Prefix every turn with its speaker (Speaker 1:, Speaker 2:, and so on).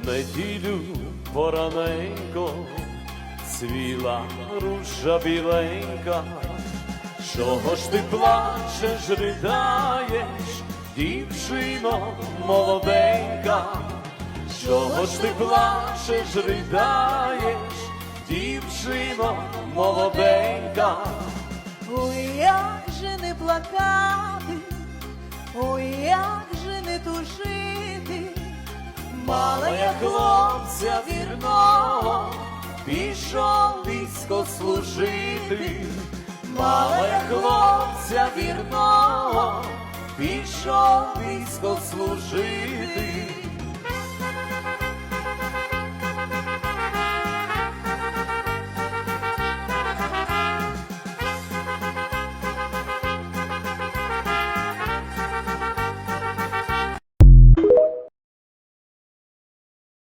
Speaker 1: неділю пораненько, цвіла ружа біленька, чого ж ти плачеш, ридаєш, дівчино молоденька, чого ж ти плачеш, ридаєш, дівчино молоденька.
Speaker 2: Ой, як же не плакати,
Speaker 1: Мала я хлопця вірного, пішов військо служити, мала я хлопця вірного, пішов військо.